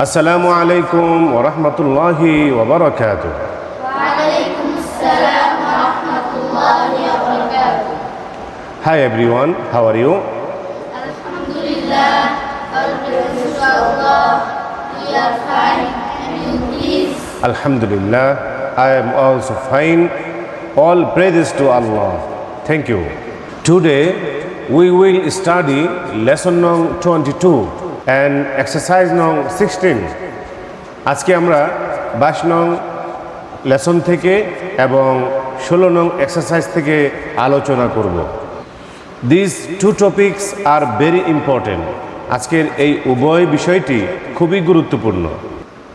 السلام عليكم ورحمة الله وبركاته وعليكم السلام ورحمة الله وبركاته Hi everyone, how are you? الحمد لله فالقرد إن شاء الله We are fine and in peace الحمد لله I am also fine All praises to Allah Thank you Today we will study lesson number 22 and exercise nung 16. আজকে আমরা বাইশ নং lesson থেকে এবং ষোলো নং exercise থেকে আলোচনা করব। This two topics are very important আজকের এই উভয় বিষয়টি খুবই গুরুত্বপূর্ণ।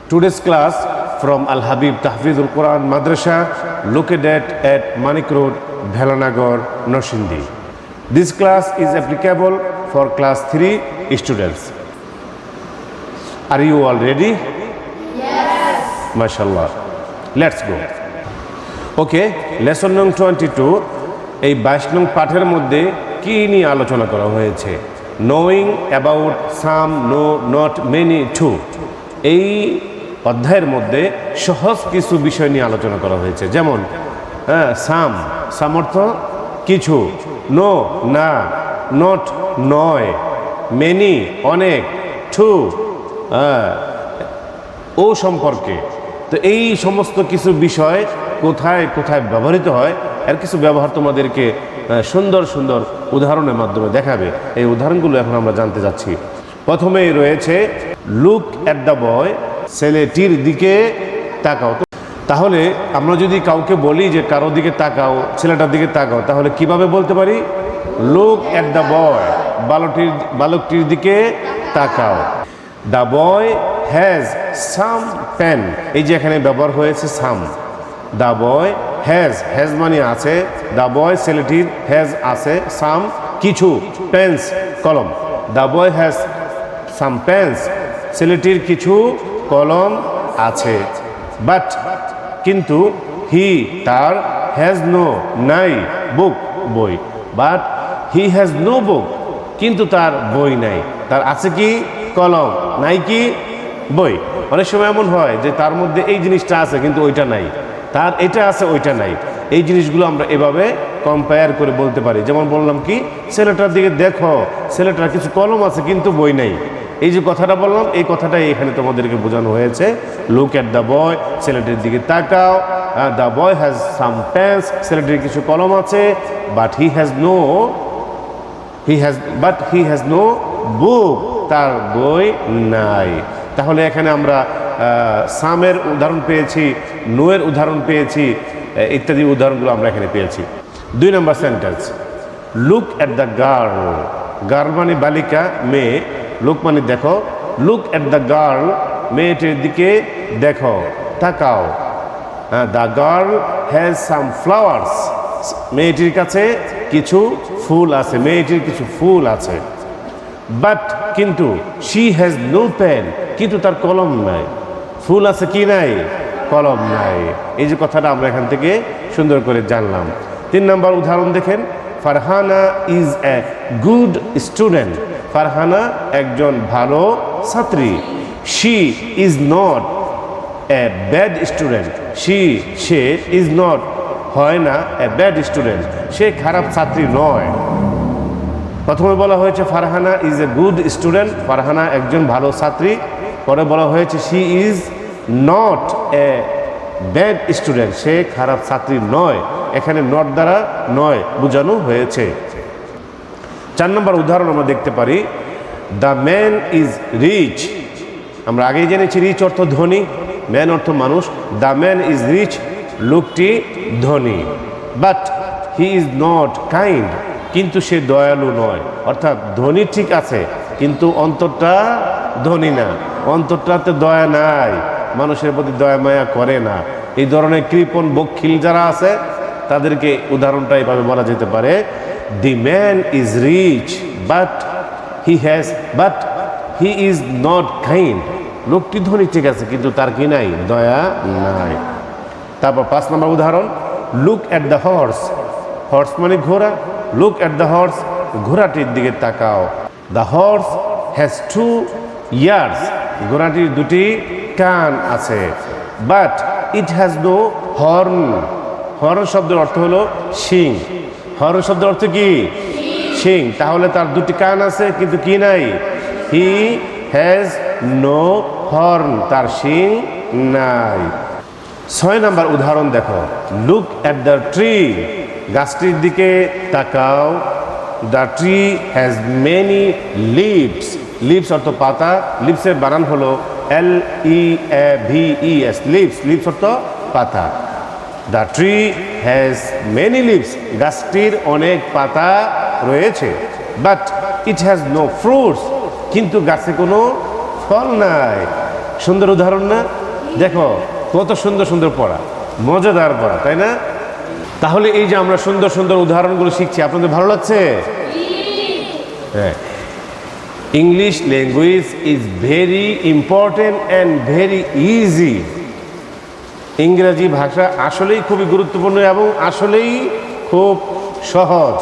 Today's class from Al Habib Tahfizul Quran Madrasa located at Manik road Velanagar Narsingdi this class is applicable for class three students are you all ready মাশাল্লাহ let's go okay lesson নং twenty two এই বাইশ নং পাঠের মধ্যে কি নিয়ে আলোচনা করা হয়েছে? Knowing about some no not many to এই অধ্যায়ের মধ্যে সহজ কিছু বিষয় নিয়ে আলোচনা করা হয়েছে। যেমন হ্যাঁ সাম সামর্থ্য, কিছু নো না নট নয় মেনি অনেক টু হ্যাঁ। ও সম্পর্কে। তো এই সমস্ত কিছু বিষয় কোথায় কোথায় ব্যবহৃত হয়, এর কিছু ব্যবহার তোমাদেরকে সুন্দর সুন্দর উদাহরণের মাধ্যমে দেখাবে। এই উদাহরণগুলো এখন আমরা জানতে যাচ্ছি। প্রথমেই রয়েছে, লুক অ্যাট দ্য বয়, ছেলেটির দিকে তাকাও। তাহলে আমরা যদি কাউকে বলি যে কারও দিকে তাকাও, ছেলেটার দিকে তাকাও, তাহলে কীভাবে বলতে পারি? লুক অ্যাট দ্য বয় বালকটির বালকটির দিকে তাকাও। The boy has some pen এই যে এখানে ব্যবহার হয়েছে some the boy has has মানে আছে। দ্য বয় ছেলেটির হ্যাজ আছে সাম কিছু পেন্স কলম। The boy has some pens ছেলেটির কিছু, কলম আছে। বাট কিন্তু হি তার হ্যাজ নো নাই বুক বই। But he has no book কিন্তু তার বই নাই। তার আছে কি? কলম, নাই কি? বই। অনেক সময় এমন হয় যে তার মধ্যে এই জিনিসটা আছে কিন্তু ওইটা নাই। তার এটা আছে, ওইটা নাই। এই জিনিসগুলো আমরা এভাবে কম্পেয়ার করে বলতে পারি। যেমন বললাম কি, ছেলেটার দিকে দেখো, ছেলেটার কিছু কলম আছে কিন্তু বই নাই। এই যে কথাটা বললাম, এই কথাটাই এখানে তোমাদেরকে বোঝানো হয়েছে। লুক অ্যাট দ্য বয় ছেলেটির দিকে তাকাও। The boy has some pens ছেলেটির কিছু কলম আছে but he has no he has but he has no book তার বই নাই। তাহলে এখানে আমরা সামের উদাহরণ পেয়েছি, নোয়ের উদাহরণ পেয়েছি ইত্যাদি উদাহরণগুলো আমরা এখানে পেয়েছি। দুই নম্বর sentence look at the girl girl মানে বালিকা মেয়ে লুক মানে দেখো লুক অ্যাট দ্য গার্ল মেয়েটির দিকে দেখো, তাকাও। The girl has some flowers মেয়েটির কাছে কিছু ফুল আছে, মেয়েটির কিছু ফুল আছে। বাট কিন্তু শি হ্যাজ নো পেন কিন্তু তার কলম নাই। ফুল আছে কি নাই? কলম নাই। এই যে কথাটা আমরা এখান থেকে সুন্দর করে জানলাম। তিন নম্বর উদাহরণ দেখেন, Farhana is a good student Farhana একজন ভালো ছাত্রী। She is not a bad student she say is not হয় না এ ব্যাড স্টুডেন্ট সে খারাপ ছাত্রী নয়। প্রথমে বলা হয়েছে, Farhana is a good student Farhana একজন ভালো ছাত্রী। পরে বলা হয়েছে she is not a bad student সে খারাপ ছাত্রী নয়। এখানে নট দ্বারা নয়, বোঝানো হয়েছে। চার নম্বর উদাহরণ আমরা দেখতে পারি দ্য ম্যান ইজ রিচ আমরা আগেই জেনেছি রিচ অর্থ ধনী ম্যান অর্থ মানুষ। দ্য ম্যান ইজ রিচ লোকটি ধনী। But he is not kind কিন্তু সে দয়ালু নয়। অর্থাৎ ধনী ঠিক আছে, কিন্তু অন্তরটা ধনী না। অন্তরটাতে দয়া নাই। মানুষের প্রতি দয়া মায়া করে না। এই ধরনের কৃপণ বক্ষিল যারা আছে, তাদেরকে উদাহরণটা এভাবে বলা যেতে পারে the man is rich but he has but he is not kind লোকটি ধনী ঠিক আছে, কিন্তু তার কি নাই? দয়া নাই। তারপর পাঁচ নম্বর উদাহরণ look at the horse horse মানে ঘোড়া। লুক অ্যাট দ্য হর্স ঘোড়াটির দিকে তাকাও। The horse has two ears ঘোড়াটির দুটি কান আছে। But it has no horn horn শব্দের অর্থ হলো শিং। হর্ন শব্দের অর্থ কি? শিং। তাহলে তার দুটি কান আছে, কিন্তু কি নাই? হি হ্যাজ নো হর্ন তার শিং নাই। ছয় নাম্বার উদাহরণ দেখো। লুক অ্যাট দ্য ট্রি গাছটির দিকে তাকাও। The tree has many leaves leaves অর্থ পাতা। লিভসের বানান হলো L E A V E S leaves leaves অর্থ পাতা। The tree has many leaves গাছটির অনেক পাতা রয়েছে। But it has no fruits কিন্তু গাছে কোনো ফল নাই। সুন্দর উদাহরণ না? দেখো, কত সুন্দর সুন্দর পড়া। মজাদার পড়া, তাই না? তাহলে এই যে আমরা সুন্দর সুন্দর উদাহরণগুলো শিখছি, আপনাদের ভালো লাগছে? হ্যাঁ। English language is very important and very easy ইংরেজি ভাষা আসলেই খুবই গুরুত্বপূর্ণ এবং আসলেই খুব সহজ।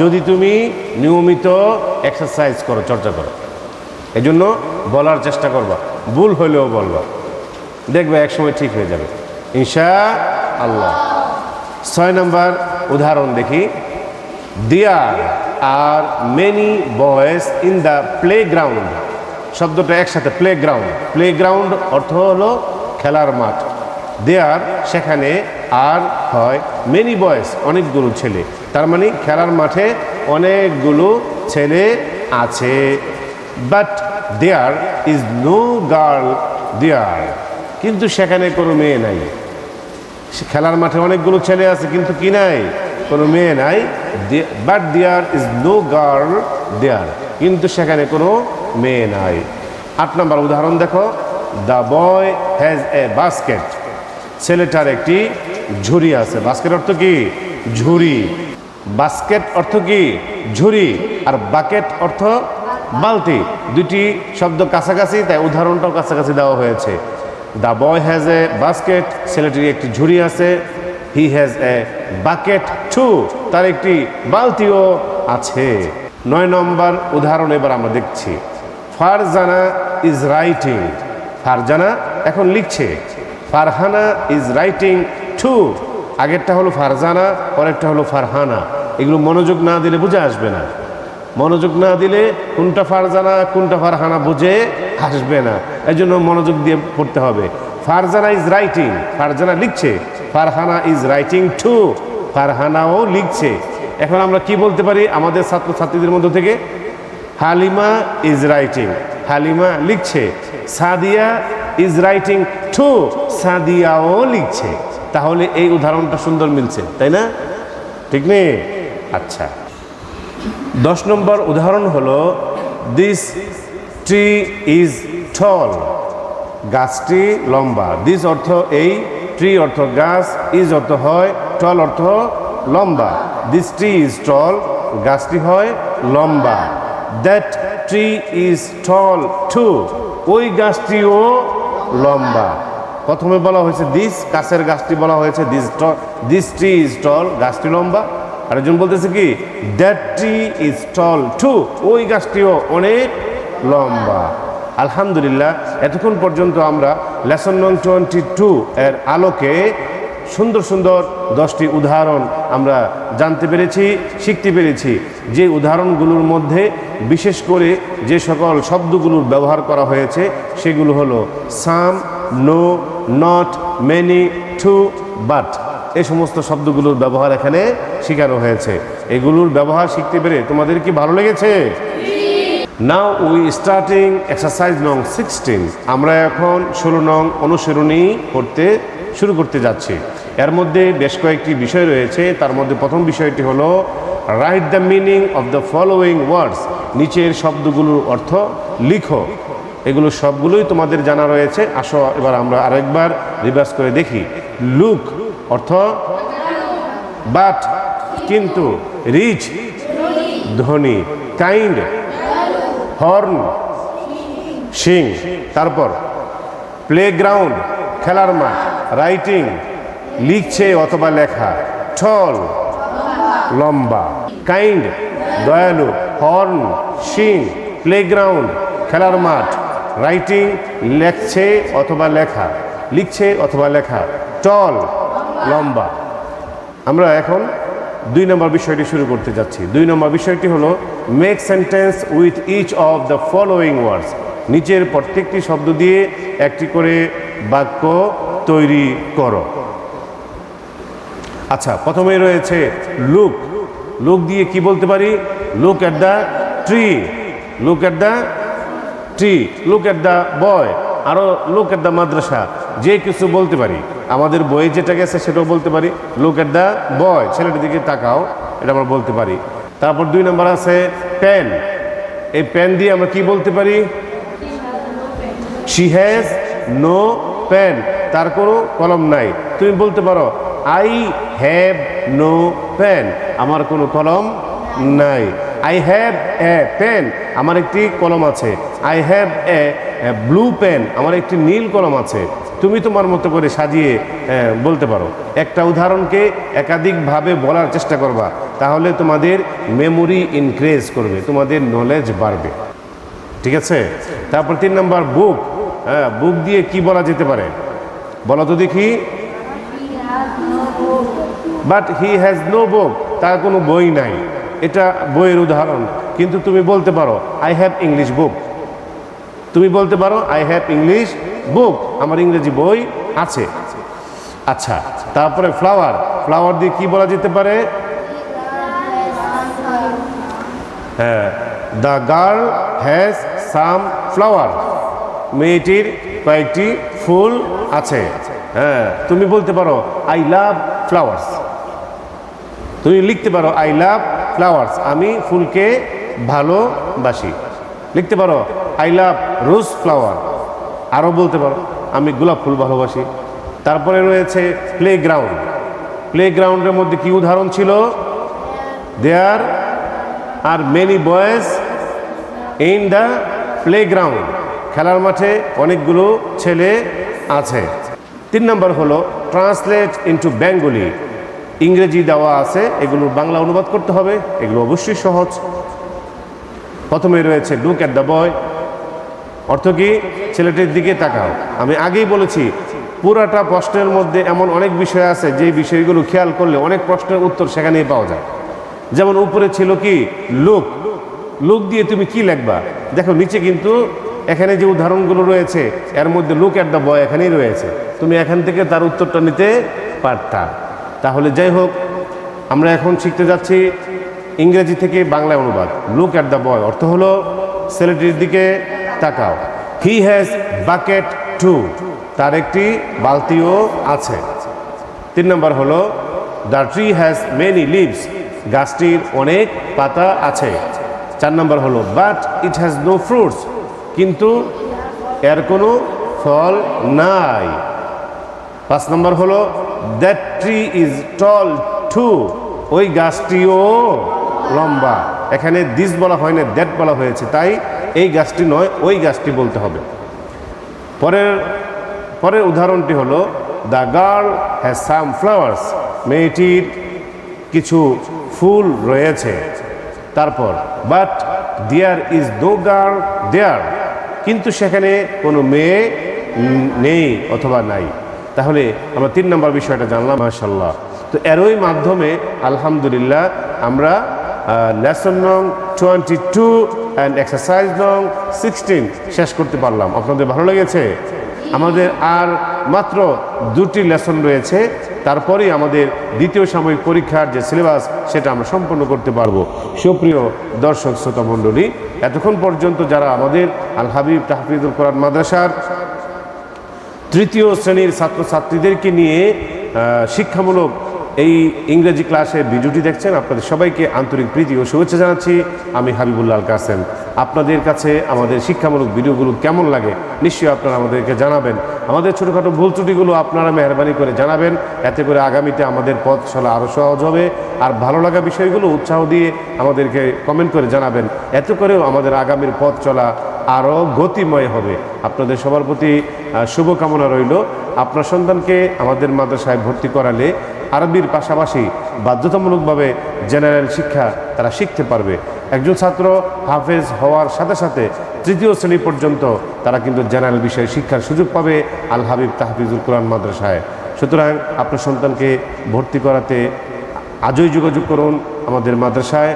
যদি তুমি নিয়মিত এক্সারসাইজ করো, চর্চা করো এই জন্য বলার চেষ্টা করবা, ভুল হলেও বলবা। দেখবে একসময় ঠিক হয়ে যাবে। ইনশা আল্লাহ ছয় নম্বর উদাহরণ দেখি। There are many boys in the playground শব্দটা একসাথে প্লে গ্রাউন্ড প্লে গ্রাউন্ড অর্থ হলো খেলার মাঠ। দেয়ার সেখানে আর হয় মেনি বয়েস অনেকগুলো ছেলে। তার মানে খেলার মাঠে অনেকগুলো ছেলে আছে। But there is no girl there কিন্তু সেখানে কোনো মেয়ে নাই। খেলার মাঠে অনেকগুলো ছেলে আছে, কিন্তু কি নাই? কোনো মেয়ে নাই। But there is no girl there কিন্তু সেখানে কোনো মেয়ে নাই। আট নম্বর উদাহরণ দেখো। The boy has a basket ছেলেটার একটি ঝুড়ি আছে। বাস্কেট অর্থ কি? ঝুড়ি। বাস্কেট অর্থ কি? ঝুড়ি। আর বাকেট অর্থ বালতি। দুটি শব্দ কাছাকাছি, তাই উদাহরণটাও কাছাকাছি দেওয়া হয়েছে। The boy has a basket ছেলেটির একটি ঝুড়ি আছে he has a bucket too তার একটি বালতিও আছে। নয় নম্বর উদাহরণ এবার আমরা দেখছি। ফারজানা ইজ রাইটিং ফারজানা এখন লিখছে। ফারহানা ইজ রাইটিং টু আগেরটা হলো ফারজানা, পরেরটা হলো ফারহানা। এগুলো মনোযোগ না দিলে বুঝে আসবে না। মনোযোগ না দিলে কোনটা ফারজানা, কোনটা ফারহানা বুঝে আসবে না। এই জন্য মনোযোগ দিয়ে পড়তে হবে। ফারজানা ইজ রাইটিং ফারজানা লিখছে। ফারহানা ইজ রাইটিং টু ফারহানাও লিখছে। এখন আমরা কি বলতে পারি আমাদের ছাত্রছাত্রীদের মধ্য থেকে? হালিমা ইজ রাইটিং হালিমা লিখছে। সাদিয়া ইজ রাইটিং টু সাদিয়াও লিখছে। তাহলে এই উদাহরণটা সুন্দর মিলছে, তাই না? ঠিক নেই? আচ্ছা। দশ নম্বর উদাহরণ হলো দিস ট্রি ইজ টল গাছটি লম্বা। দিস অর্থ এই ট্রি অর্থ গাছ ইজ অর্থ হয় টল অর্থ লম্বা। দিস ট্রি ইজ টল গাছটি হয় লম্বা। That tree is tall too ওই গাছটিও লম্বা। প্রথমে বলা হয়েছে দিস কাছের গাছটি বলা হয়েছে this this tree is tall গাছটি লম্বা। আরেকজন বলতেছে কি that tree is tall too ওই গাছটিও অনেক লম্বা। আলহামদুলিল্লাহ, এতক্ষণ পর্যন্ত আমরা লেসন নং টোয়েন্টি টু এর আলোকে সুন্দর সুন্দর দশটি উদাহরণ আমরা জানতে পেরেছি, শিখতে পেরেছি। যে উদাহরণগুলোর মধ্যে বিশেষ করে যে সকল শব্দগুলোর ব্যবহার করা হয়েছে, সেগুলো হলো some, no, not, many, too, but. এই সমস্ত শব্দগুলোর ব্যবহার এখানে শেখানো হয়েছে। এগুলোর ব্যবহার শিখতে পেরে তোমাদের কি ভালো লেগেছে? নাও উই স্টার্টিং এক্সারসাইজ নং সিক্সটিন আমরা এখন ষোলো নং অনুসরণী করতে শুরু করতে যাচ্ছি। এর মধ্যে বেশ কয়েকটি বিষয় রয়েছে। তার মধ্যে প্রথম বিষয়টি হলো write the meaning of the following words নিচের শব্দগুলোর অর্থ লিখো। এগুলো সবগুলোই তোমাদের জানা রয়েছে। আসো, এবার আমরা আরেকবার রিভার্স করে দেখি। লুক অর্থ? বাট কিন্তু রিচ ধনী কাইন্ড হর্ন সিং তারপর প্লেগ্রাউন্ড খেলার মাঠ রাইটিং লিখছে অথবা লেখা ছল লম্বা কাইন্ড দয়ালু হর্ন সিং প্লেগ্রাউন্ড খেলার মাঠ রাইটিং লেখছে অথবা লেখা, লিখছে অথবা লেখা টল লম্বা। আমরা এখন দুই নম্বর বিষয়টি শুরু করতে যাচ্ছি। দুই নম্বর বিষয়টি হলো make sentence with each of the following words নিচের প্রত্যেকটি শব্দ দিয়ে একটি করে বাক্য তৈরি করো। আচ্ছা প্রথমে রয়েছে লুক লুক দিয়ে কি বলতে পারি? Look at the tree look at the tree look at the boy আরও লুক অ্যাট দ্য মাদ্রাসা। যে কিছু বলতে পারি। আমাদের বইয়ে যেটা গেছে সেটাও বলতে পারি। লুক অ্যাট দ্য বয় ছেলেটির দিকে তাকাও, এটা আমরা বলতে পারি। তারপর দুই নম্বর আছে পেন এই পেন দিয়ে আমরা কি বলতে পারি? শি হ্যাজ নো পেন তার কোনো কলম নাই। তুমি বলতে পারো আই হ্যাভ নো পেন আমার কোনো কলম নাই। আই হ্যাভ এ পেন আমার একটি কলম আছে। I have a blue pen আমার একটি নীল কলম আছে। তুমি তোমার মতো করে সাজিয়ে বলতে পারো। একটা উদাহরণকে একাধিকভাবে বলার চেষ্টা করবা, তাহলে তোমাদের মেমোরি ইনক্রিজ করবে, তোমাদের নলেজ বাড়বে। ঠিক আছে? তারপর তিন নম্বর বুক হ্যাঁ বুক দিয়ে কি বলা যেতে পারে? বলো তো দেখি। But he has no book তার কোনো বই নাই। এটা বইয়ের উদাহরণ। কিন্তু তুমি বলতে পারো আই হ্যাভ ইংলিশ বুক তুমি বলতে পারো আই হ্যাভ ইংলিশ বুক আমার ইংরেজি বই আছে। আচ্ছা তারপরে ফ্লাওয়ার ফ্লাওয়ার দিয়ে কি বলা যেতে পারে? হ্যাঁ the girl has some flower মেয়েটির কয়েকটি ফুল আছে। হ্যাঁ তুমি বলতে পারো আই লাভ ফ্লাওয়ার্স তুমি লিখতে পারো আই লাভ ফ্লাওয়ার্স আমি ফুলকে ভালোবাসি। লিখতে পারো আই লাভ রোজ ফ্লাওয়ার আরও বলতে পারো, আমি গোলাপ ফুল ভালোবাসি। তারপরে রয়েছে প্লে গ্রাউন্ড প্লে গ্রাউন্ডের মধ্যে কি উদাহরণ ছিল? There are many boys in the play ground খেলার মাঠে অনেকগুলো ছেলে আছে। তিন নম্বর হলো ট্রান্সলেট ইন্টু বেঙ্গলি ইংরেজি দেওয়া আছে, এগুলোর বাংলা অনুবাদ করতে হবে, এগুলো অবশ্যই সহজ। প্রথমে রয়েছে লুক অ্যাট দ্য বয় অর্থ কি? ছেলেটির দিকে তাকাও। আমি আগেই বলেছি, পুরাটা প্রশ্নের মধ্যে এমন অনেক বিষয় আছে যে বিষয়গুলো খেয়াল করলে অনেক প্রশ্নের উত্তর সেখানেই পাওয়া যায়। যেমন উপরে ছিল কি? লোক। লোক দিয়ে তুমি কি লিখবা? দেখো, নিচে কিন্তু এখানে যে উদাহরণগুলো রয়েছে, এর মধ্যে লুক অ্যাট দ্য বয় এখানেই রয়েছে। তুমি এখান থেকে তার উত্তরটা নিতে পারতা। তাহলে যাই হোক, আমরা এখন শিখতে যাচ্ছি ইংরেজি থেকে বাংলায় অনুবাদ। লুক অ্যাট দ্য বয় অর্থ হলো, ছেলেটির দিকে তাকাও। হি হ্যাজ বাকেট টু তার একটি বালতিও আছে। তিন নম্বর হলো the tree has many leaves গাছটির অনেক পাতা আছে। চার নম্বর হলো but it has no fruits কিন্তু এর কোনো ফল নাই। পাঁচ নম্বর হলো that tree is tall too ওই গাছটিও লম্বা। এখানে দিস বলা হয় না দ্যাট বলা হয়েছে। তাই এই গাছটি নয়, ওই গাছটি বলতে হবে। পরের পরের উদাহরণটি হলো, the girl has some flowers. মেয়েটির কিছু ফুল রয়েছে। তারপর, but there is though girl there. কিন্তু সেখানে কোনো মেয়ে নেই অথবা নাই। তাহলে আমরা তিন নম্বর বিষয়টা জানলাম মাশাল্লাহ তো এরই মাধ্যমে, আলহামদুলিল্লাহ, আমরা লেসন নং টোয়েন্টি টু অ্যান্ড এক্সারসাইজ নং সিক্সটিন শেষ করতে পারলাম। আপনাদের ভালো লেগেছে? আমাদের আর মাত্র দুটি লেসন রয়েছে। তারপরেই আমাদের দ্বিতীয় সাময়িক পরীক্ষার যে সিলেবাস সেটা আমরা সম্পন্ন করতে পারব। সুপ্রিয় দর্শক, শ্রোতা মণ্ডলী, এতক্ষণ পর্যন্ত যারা আমাদের আল হাবিব তাহফিদুল কোরআন মাদ্রাসার তৃতীয় শ্রেণির ছাত্রছাত্রীদেরকে নিয়ে শিক্ষামূলক এই ইংরেজি ক্লাসে ভিডিওটি দেখছেন আপনাদের সবাইকে আন্তরিক প্রীতি ও শুভেচ্ছা জানাচ্ছি। আমি হাবিবুল্লাহ আল কাসেম। আপনাদের কাছে আমাদের শিক্ষামূলক ভিডিওগুলো কেমন লাগে নিশ্চয়ই আপনারা আমাদেরকে জানাবেন। আমাদের ছোটোখাটো ভুল ত্রুটিগুলো আপনারা মেহরবানি করে জানাবেন। এতে করে আগামীতে আমাদের পথ চলা আরও সহজ হবে। আর ভালো লাগা বিষয়গুলো উৎসাহ দিয়ে আমাদেরকে কমেন্ট করে জানাবেন। এত করেও আমাদের আগামীর পথ চলা আরও গতিময় হবে। আপনাদের সবার প্রতি শুভকামনা রইল। আপনার সন্তানকে আমাদের মাদ্রাসায় ভর্তি করালে আরবির পাশাপাশি বাধ্যতামূলকভাবে জেনারেল শিক্ষা তারা শিখতে পারবে। একজন ছাত্র হাফেজ হওয়ার সাথে সাথে তৃতীয় শ্রেণি পর্যন্ত তারা কিন্তু জেনারেল বিষয়ে শিক্ষার সুযোগ পাবে আল হাবিব তাহফিজুল কোরআন মাদ্রাসায়। সুতরাং আপনার সন্তানকে ভর্তি করাতে আজই যোগাযোগ করুন আমাদের মাদ্রাসায়,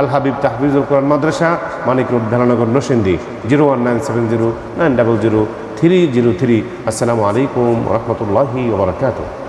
Al Habib Tahfizul Quran Madrasa, Manik road, Velanagar নসেন্দি zero one nine seven zero nine double zero three zero three. আসসালামু আলাইকুম রহমতুল্লাহি ওবরাকাতুহ